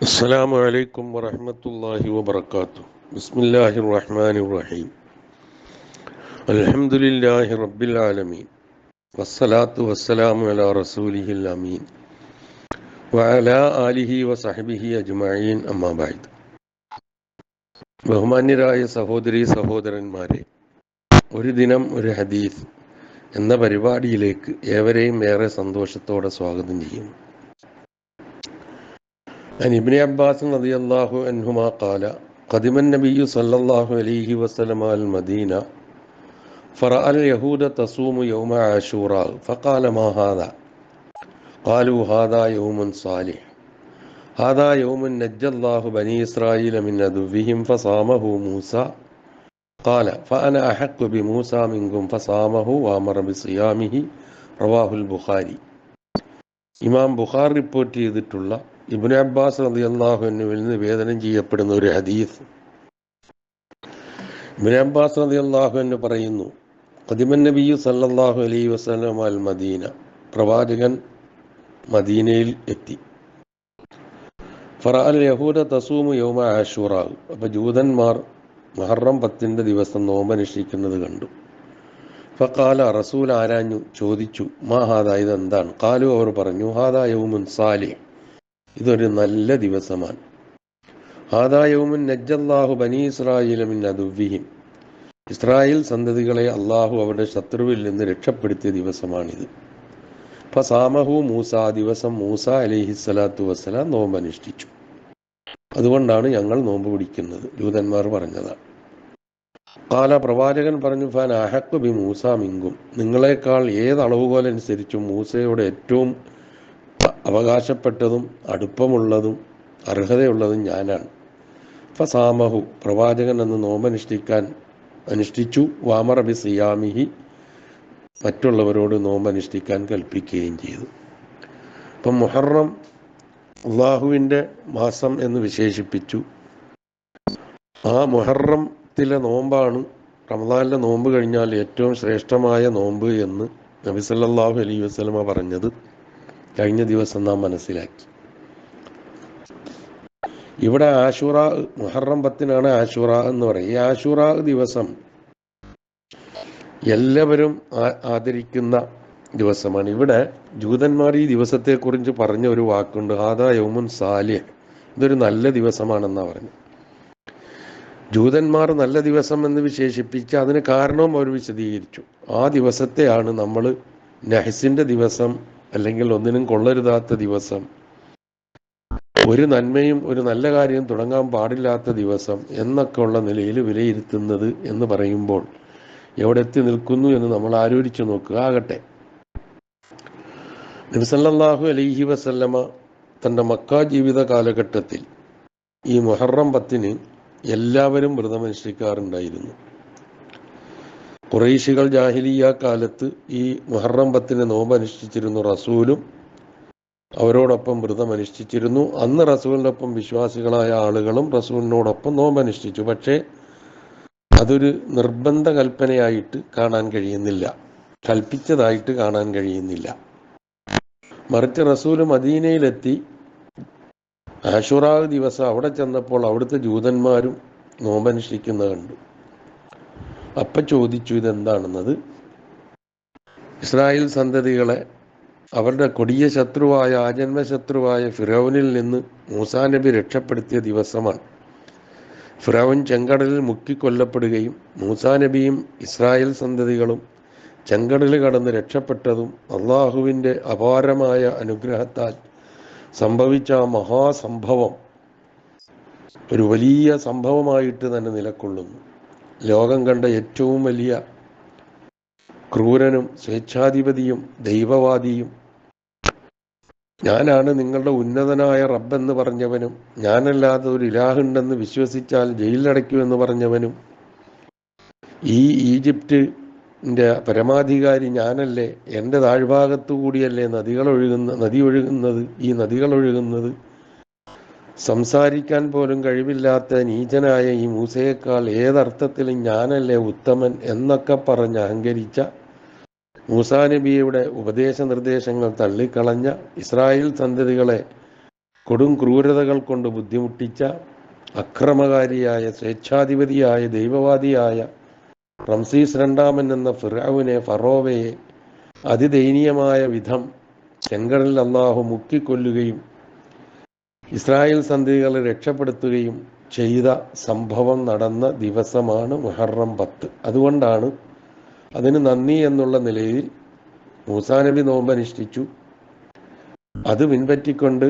അസ്സലാമു അലൈക്കും വറഹമത്തല്ലാഹി വബർക്കാത്തു ബിസ്മില്ലാഹി റഹ്മാൻ റഹീം അൽഹംദുലില്ലാഹി റബ്ബിൽ ആലമീൻ വസ്സലാത്തു വസ്സലാമു അലാ റസൂലിഹിൽ അമീൻ. വഅലാ ആലിഹി വസഹബിഹി അജ്മഈൻ അമ്മാ ബഅദ്. ബഹുമാന്യരായ സഹോദരി സഹോദരന്മാരെ ഒരു ദിനം ഒരു ഹദീസ് എന്ന പരിപാടിയിലേക്ക് ഏവരെയും ഏറെ സന്തോഷത്തോടെ സ്വാഗതം ചെയ്യുന്നു. عن ابن عباس رضي الله عنهما قال قدم النبي صلى الله عليه وسلم المدينة فرأى اليهود تصوم يوم عاشوراء فقال ما هذا قالوا هذا يوم صالح هذا يوم نجى الله بني إسرائيل من عدوهم فصامه موسى قال فأنا أحق بموسى منكم فصامه وأمر بصيامه رواه البخاري ഇമാം ബുഖാർ റിപ്പോർട്ട് ചെയ്തിട്ടുള്ള ഇബ്നു അബ്ബാസ് റളിയല്ലാഹു അൻഹുവിൽ നിന്ന് വേദനം ചെയ്യപ്പെടുന്ന ഒരു ഹദീസ്. ഇബ്നു അബ്ബാസ് റളിയല്ലാഹു അൻഹു പറയുന്നു ഖദിമൻ നബിയു സല്ലല്ലാഹു അലൈഹി വസല്ലം അൽ മദീന. പ്രവാചകൻ മദീനയിൽ എത്തി. ഫറഅൽ യഹൂദ തസൂമു യൗമ ആഷൂറ. അപ്പോൾ ജൂതന്മാർ മഹറം പത്തിന്റെ ദിവസം നോമ്പനുഷ്ഠിക്കുന്നത് കണ്ടു. ഫക്കാല റസൂൽ ആരാഞ്ഞു? ചോദിച്ചു മാ ഹാദ ഇതെന്താണ്? കാലു അവർ പറഞ്ഞു ഹാദാ യൗമുൻ സാലി ഇതൊരു നല്ല ദിവസമാണ്. ആദായവും നജ്ജല്ലാഹു ബനി ഇസ്രായേൽ മിൻ അതുവിഹിം ഇസ്രായേൽ സന്തതികളെ അള്ളാഹു അവരുടെ ശത്രുവിൽ നിന്ന് രക്ഷപ്പെടുത്തിയ ദിവസമാണിത്. ഫസാമഹു മൂസ ദിവസം മൂസ അലിഹിസ്സലാത്തു വസ്സലാം നോമ്പ് അനുഷ്ഠിച്ചു. അതുകൊണ്ടാണ് ഞങ്ങൾ നോമ്പ് പിടിക്കുന്നത് ജൂതന്മാർ പറഞ്ഞതാണ്. കാല പ്രവാചകൻ പറഞ്ഞു ഫാൻ അഹക്കു ബി മൂസ മിങ്കും. നിങ്ങളെക്കാൾ ഏത് അളവുകോലനുസരിച്ചും മൂസയോട് ഏറ്റവും അവകാശപ്പെട്ടതും അടുപ്പമുള്ളതും അർഹതയുള്ളതും ഞാനാണ്. ഫസാമഹു പ്രവാചകൻ എന്ന് നോമ്പനുഷ്ഠിക്കാൻ അനുഷ്ഠിച്ചു. വാമറബി സിയാമിഹി മറ്റുള്ളവരോട് നോമ്പനുഷ്ഠിക്കാൻ കൽപ്പിക്കുകയും ചെയ്തു. അപ്പം മുഹറം അള്ളാഹുവിന്റെ മാസം എന്ന് വിശേഷിപ്പിച്ചു. ആ മുഹറത്തിലെ നോമ്പാണ് റമദാനിലെ നോമ്പ് കഴിഞ്ഞാൽ ഏറ്റവും ശ്രേഷ്ഠമായ നോമ്പ് എന്ന് നബി സല്ലല്ലാഹു അലൈഹി വസല്ലമ പറഞ്ഞത്. കഴിഞ്ഞ ദിവസം നാം മനസ്സിലാക്കി. ഇവിടെ ആശുറ മുഹറം പത്തിനാണ് ആശുറ എന്ന് പറയും ഈ ആശുറ ദിവസം എല്ലാവരും ആദരിക്കുന്ന ദിവസമാണ്. ഇവിടെ ജൂതന്മാർ ഈ ദിവസത്തെക്കുറിച്ച് പറഞ്ഞ ഒരു വാക്കുണ്ട്. ഹാദാ യൗമുൻ സാലിയ ഇതൊരു നല്ല ദിവസമാണെന്നാണ് പറഞ്ഞു ജൂതന്മാർ നല്ല ദിവസം എന്ന് വിശേഷിപ്പിച്ച് അതിന് കാരണവും അവർ വിശദീകരിച്ചു. ആ ദിവസത്തെയാണ് നമ്മൾ നഹസിന്റെ ദിവസം അല്ലെങ്കിൽ ഒന്നിനും കൊള്ളരുതാത്ത ദിവസം. ഒരു നന്മയും ഒരു നല്ല കാര്യം തുടങ്ങാൻ പാടില്ലാത്ത ദിവസം എന്നൊക്കെ ഉള്ള നിലയിൽ വിലയിരുത്തുന്നത് എന്ന് പറയുമ്പോൾ എവിടെ എത്തി നിൽക്കുന്നു എന്ന് നമ്മൾ ആലോചിച്ചു നോക്കുക. ആകട്ടെ. നബിസല്ലാഹു അലൈഹി വസല്ലമ തന്റെ മക്ക ജീവിത കാലഘട്ടത്തിൽ ഈ മൊഹറം പത്തിന് എല്ലാവരും വ്രതമനുഷ്ഠിക്കാറുണ്ടായിരുന്നു. കുറേശികൾ ജാഹിലിയ കാലത്ത് ഈ മുഹറം പത്തിന് നോമ്പ് അനുഷ്ഠിച്ചിരുന്നു റസൂലും അവരോടൊപ്പം വ്രതം അനുഷ്ഠിച്ചിരുന്നു അന്ന് റസൂലിനൊപ്പം വിശ്വാസികളായ ആളുകളും റസൂലിനോടൊപ്പം നോമ്പ് അനുഷ്ഠിച്ചു പക്ഷേ അതൊരു നിർബന്ധ കൽപ്പനയായിട്ട് കാണാൻ കഴിയുന്നില്ല. കൽപ്പിച്ചതായിട്ട് കാണാൻ കഴിയുന്നില്ല. മറിച്ച് റസൂൽ മദീനയിലെത്തി. ആഷുറാവ് ദിവസം അവിടെ ചെന്നപ്പോൾ അവിടുത്തെ ജൂതന്മാരും നോമ്പനുഷ്ഠിക്കുന്നത് കണ്ടു. അപ്പം ചോദിച്ചു ഇതെന്താണെന്നത്? ഇസ്രായേൽ സന്തതികളെ അവരുടെ കൊടിയ ശത്രുവായ ആജന്മ ശത്രുവായ ഫിറോനിൽ നിന്ന് മൂസാ നബി രക്ഷപ്പെടുത്തിയ ദിവസമാണ്. ഫിറോൻ ചെങ്കടലിൽ മുക്കിക്കൊല്ലപ്പെടുകയും മൂസാ നബിയും ഇസ്രായേൽ സന്തതികളും ചെങ്കടൽ കടന്ന് രക്ഷപ്പെട്ടതും അള്ളാഹുവിന്റെ അപാരമായ അനുഗ്രഹത്താൽ സംഭവിച്ച മഹാസംഭവം ഒരു വലിയ സംഭവമായിട്ട് തന്നെ നിലകൊള്ളുന്നു ലോകം കണ്ട ഏറ്റവും വലിയ ക്രൂരനും സ്വേച്ഛാധിപതിയും ദൈവവാദിയും. ഞാനാണ് നിങ്ങളുടെ ഉന്നതനായ റബ്ബെന്ന് പറഞ്ഞവനും ഞാനല്ലാതെ ഒരു ഇലാഹുണ്ടെന്ന് വിശ്വസിച്ചാൽ ജയിലിലടയ്ക്കുമെന്ന് പറഞ്ഞവനും. ഈ ഈജിപ്തിന്റെ പരമാധികാരി ഞാനല്ലേ? എന്റെ താഴ്ഭാഗത്തു കൂടിയല്ലേ നദികൾ ഒഴുകുന്ന നദി ഒഴുകുന്നത്? ഈ നദികൾ ഒഴുകുന്നത്? സംസാരിക്കാൻ പോലും കഴിവില്ലാത്ത നീചനായ ഈ മൂസയേക്കാൾ ഏതർത്ഥത്തിലും ഞാനല്ലേ ഉത്തമൻ എന്നൊക്കെ പറഞ്ഞ് അഹങ്കരിച്ച മൂസാ നബിയുടെ ഉപദേശ നിർദ്ദേശങ്ങൾ തള്ളിക്കളഞ്ഞ ഇസ്രായേൽ സന്തതികളെ കൊടും ക്രൂരതകൾ കൊണ്ട് ബുദ്ധിമുട്ടിച്ച അക്രമകാരിയായ സ്വേച്ഛാധിപതിയായ ദൈവവാദിയായ റംസീസ് രണ്ടാമൻ എന്ന ഫിറാവിനെ ഫറോവയെ അതിദയനീയമായ വിധം ചെങ്കടലിൽ അള്ളാഹു മുക്കിക്കൊല്ലുകയും ഇസ്രായേൽ സന്ധികളെ രക്ഷപ്പെടുത്തുകയും ചെയ്ത സംഭവം നടന്ന ദിവസമാണ് മുഹറം പത്ത്. അതുകൊണ്ടാണ് അതിന് നന്ദി എന്നുള്ള നിലയിൽ മൂസാ നബി നോമ്പനുഷ്ഠിച്ചു അത് പിൻപറ്റിക്കൊണ്ട്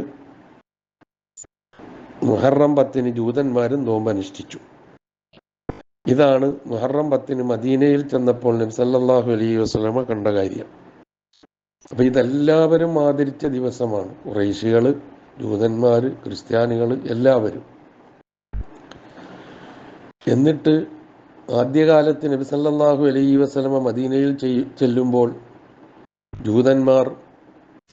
മുഹറം പത്തിന് ജൂതന്മാരും നോമ്പനുഷ്ഠിച്ചു ഇതാണ് മുഹറം പത്തിന് മദീനയിൽ ചെന്നപ്പോൾ നബി സല്ലല്ലാഹു അലൈഹി വസല്ലമ കണ്ട കാര്യം. അപ്പൊ ഇതെല്ലാവരും ആദരിച്ച ദിവസമാണ്. കുറേശികൾ ജൂതന്മാര് ക്രിസ്ത്യാനികൾ എല്ലാവരും. എന്നിട്ട് ആദ്യകാലത്ത് നബി സല്ലല്ലാഹു അലൈഹി വസല്ലമ മദീനയിൽ ചെല്ലുമ്പോൾ ജൂതന്മാർ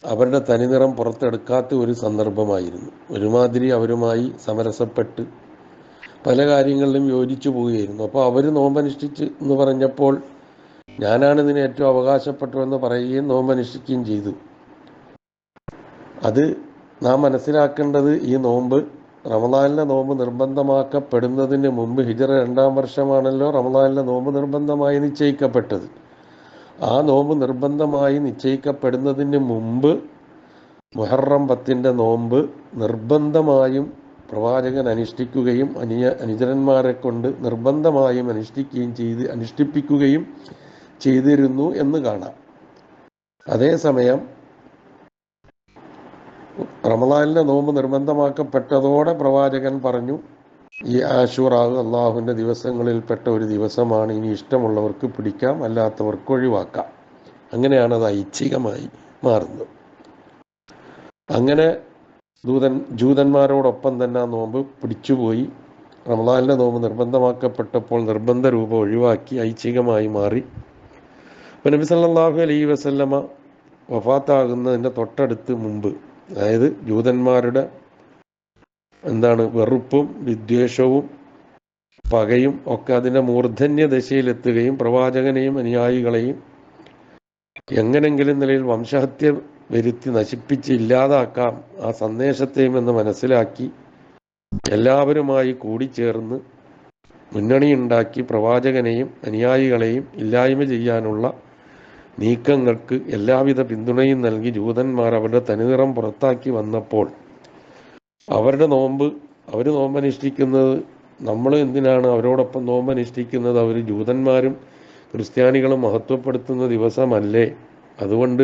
അവരുടെ തനിനിറം പുറത്തെടുക്കാത്ത ഒരു സന്ദർഭമായിരുന്നു. ഒരുമാതിരി അവരുമായി സമരസപ്പെട്ട് പല കാര്യങ്ങളിലും യോജിച്ചു പോവുകയായിരുന്നു. അപ്പോൾ അവർ നോമ്പനുഷ്ഠിച്ച് എന്ന് പറഞ്ഞപ്പോൾ ഞാനാണ് ഇതിന് ഏറ്റവും അവകാശപ്പെട്ടതെന്ന് പറയുകയും നോമ്പനുഷ്ഠിക്കുകയും ചെയ്തു. അത് നാം മനസ്സിലാക്കേണ്ടത് ഈ നോമ്പ് റമദാനിലെ നോമ്പ് നിർബന്ധമാക്കപ്പെടുന്നതിന് മുമ്പ് ഹിജറ രണ്ടാം വർഷമാണല്ലോ റമദാനിലെ നോമ്പ് നിർബന്ധമായി നിശ്ചയിക്കപ്പെട്ടത്. ആ നോമ്പ് നിർബന്ധമായി നിശ്ചയിക്കപ്പെടുന്നതിന് മുമ്പ് മുഹറം പത്തിന്റെ നോമ്പ് നിർബന്ധമായും പ്രവാചകൻ അനുഷ്ഠിക്കുകയും അനിയ അനുചരന്മാരെ കൊണ്ട് നിർബന്ധമായും അനുഷ്ഠിക്കുകയും ചെയ്ത് അനുഷ്ഠിപ്പിക്കുകയും ചെയ്തിരുന്നു എന്ന് കാണാം. അതേസമയം റമദാനിലെ നോമ്പ് നിർബന്ധമാക്കപ്പെട്ടതോടെ പ്രവാചകൻ പറഞ്ഞു ഈ ആശൂറാവ് അള്ളാഹുവിന്റെ ദിവസങ്ങളിൽപ്പെട്ട ഒരു ദിവസമാണ് ഇനി ഇഷ്ടമുള്ളവർക്ക് പിടിക്കാം അല്ലാത്തവർക്ക് ഒഴിവാക്കാം. അങ്ങനെയാണ് അത് ഐച്ഛികമായി മാറുന്നത്. അങ്ങനെ ദൂതൻ ജൂതന്മാരോടൊപ്പം തന്നെ ആ നോമ്പ് പിടിച്ചുപോയി. റമദാനിലെ നോമ്പ് നിർബന്ധമാക്കപ്പെട്ടപ്പോൾ നിർബന്ധ രൂപം ഒഴിവാക്കി ഐച്ഛികമായി മാറി. നബി സല്ലാഹു അലൈ വസല്ലമ വഫാത്താകുന്നതിന്റെ തൊട്ടടുത്ത് മുമ്പ് അതായത് ജൂതന്മാരുടെ എന്താണ് വെറുപ്പും വിദ്വേഷവും പകയും ഒക്കെ അതിന്റെ മൂർധന്യ ദശയിലെത്തുകയും പ്രവാചകനെയും അനുയായികളെയും എങ്ങനെങ്കിലും നിലയിൽ വംശഹത്യ വരുത്തി നശിപ്പിച്ച് ഇല്ലാതാക്കാം ആ സന്ദേശത്തെയും എന്ന് മനസ്സിലാക്കി എല്ലാവരുമായി കൂടിച്ചേർന്ന് മുന്നണിയുണ്ടാക്കി പ്രവാചകനെയും അനുയായികളെയും ഇല്ലായ്മ ചെയ്യാനുള്ള നീക്കങ്ങൾക്ക് എല്ലാവിധ പിന്തുണയും നൽകി ജൂതന്മാർ അവരുടെ തനിനിറം പുറത്താക്കി വന്നപ്പോൾ അവരുടെ നോമ്പ് അവർ നോമ്പനുഷ്ഠിക്കുന്നത് നമ്മൾ എന്തിനാണ്? അവരോടൊപ്പം നോമ്പനുഷ്ഠിക്കുന്നത് അവർ ജൂതന്മാരും ക്രിസ്ത്യാനികളും മഹത്വപ്പെടുത്തുന്ന ദിവസമല്ലേ? അതുകൊണ്ട്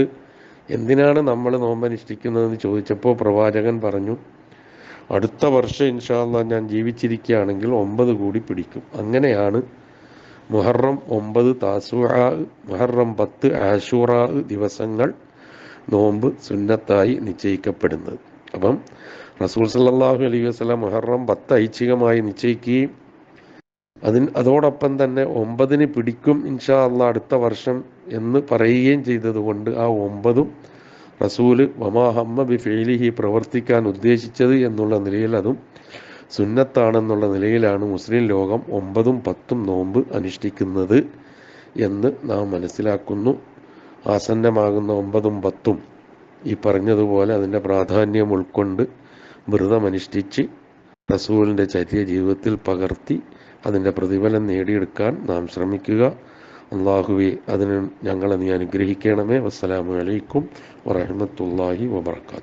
എന്തിനാണ് നമ്മൾ നോമ്പനുഷ്ഠിക്കുന്നതെന്ന് ചോദിച്ചപ്പോൾ പ്രവാചകൻ പറഞ്ഞു അടുത്ത വർഷം ഇൻഷാല്ല ഞാൻ ജീവിച്ചിരിക്കുകയാണെങ്കിൽ ഒമ്പത് കൂടി പിടിക്കും. അങ്ങനെയാണ് മുഹറം ഒമ്പത് താസുആ മുഹറം പത്ത് ആഷൂറ ദിവസങ്ങൾ നോമ്പ് സുന്നത്തായി നിശ്ചയിക്കപ്പെടുന്നത്. അപ്പം റസൂൽ സല്ലാഹു അലൈഹി വസല്ലം മുഹറം പത്ത് ഐച്ഛികമായി നിശ്ചയിക്കുകയും അതിന് അതോടൊപ്പം തന്നെ ഒമ്പതിന് പിടിക്കും ഇൻഷാ അല്ല അടുത്ത വർഷം എന്ന് പറയുകയും ചെയ്തതുകൊണ്ട് ആ ഒമ്പതും റസൂൽ വമാ ഹമ്മ ബി ഫെയിലിഹി പ്രവർത്തിക്കാൻ ഉദ്ദേശിച്ചത് എന്നുള്ള നിലയിൽ അതും സുന്നത്താണെന്നുള്ള നിലയിലാണ് മുസ്ലിം ലോകം ഒമ്പതും പത്തും നോമ്പ് അനുഷ്ഠിക്കുന്നത് എന്ന് നാം മനസ്സിലാക്കുന്നു. ആസന്നമാകുന്ന ഒമ്പതും പത്തും ഈ പറഞ്ഞതുപോലെ അതിന്റെ പ്രാധാന്യം ഉൾക്കൊണ്ട് വ്രതമനുഷ്ഠിച്ച് റസൂലിന്റെ ചര്യ ജീവിതത്തിൽ പകർത്തി അതിന്റെ പ്രതിഫലം നേടിയെടുക്കാൻ നാം ശ്രമിക്കുക. അള്ളാഹുവെ അതിന് ഞങ്ങളെ നീ അനുഗ്രഹിക്കണമേ. വസ്സലാമലൈക്കും വറഹമത്തല്ലാഹി വബർക്കാത്തു